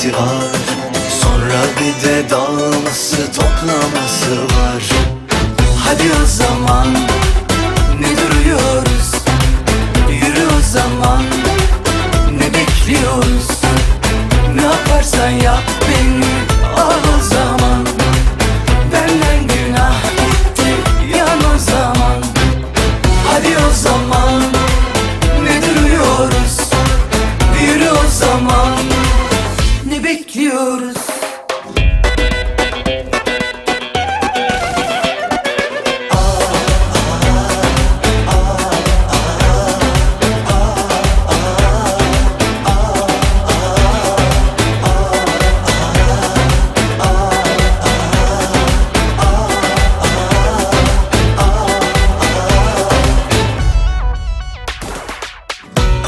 dikmesi var. Sonra bir de dağılması toplaması var. Hadi o zaman ne duruyoruz? Yürü o zaman ne bekliyoruz? Ne yaparsan yap beni al o zaman. Benden günah gitti yan o zaman. Hadi o zaman. Bekliyoruz.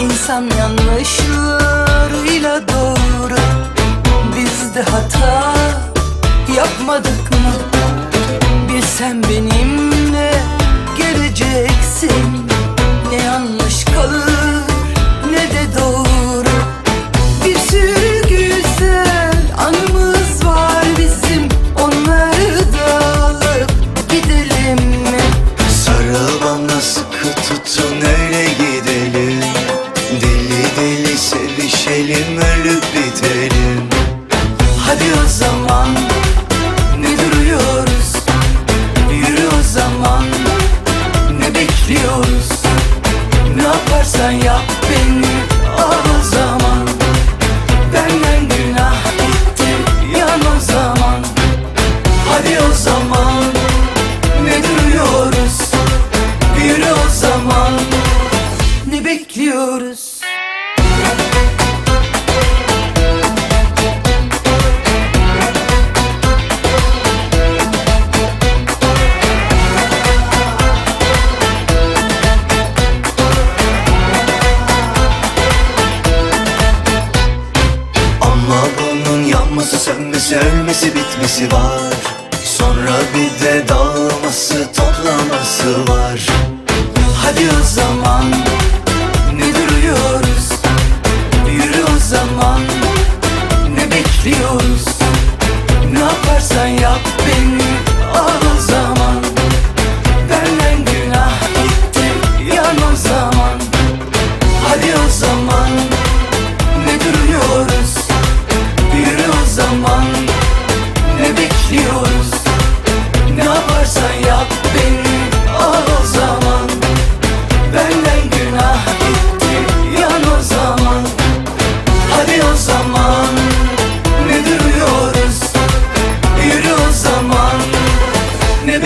İnsan yanlışlarıyla doğru Biz de hata yapmadık mı? Bilsen benimle geleceksin Yaparsan yap beni al zaman. Benden günah gitti yan o zaman. Hadi o zaman ne duruyoruz? Yürü o zaman. Ne bekliyoruz yanması sönmesi ölmesi bitmesi var. Sonra bir de dağılması toplaması var. Hadi o zaman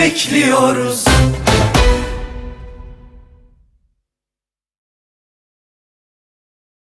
bekliyoruz.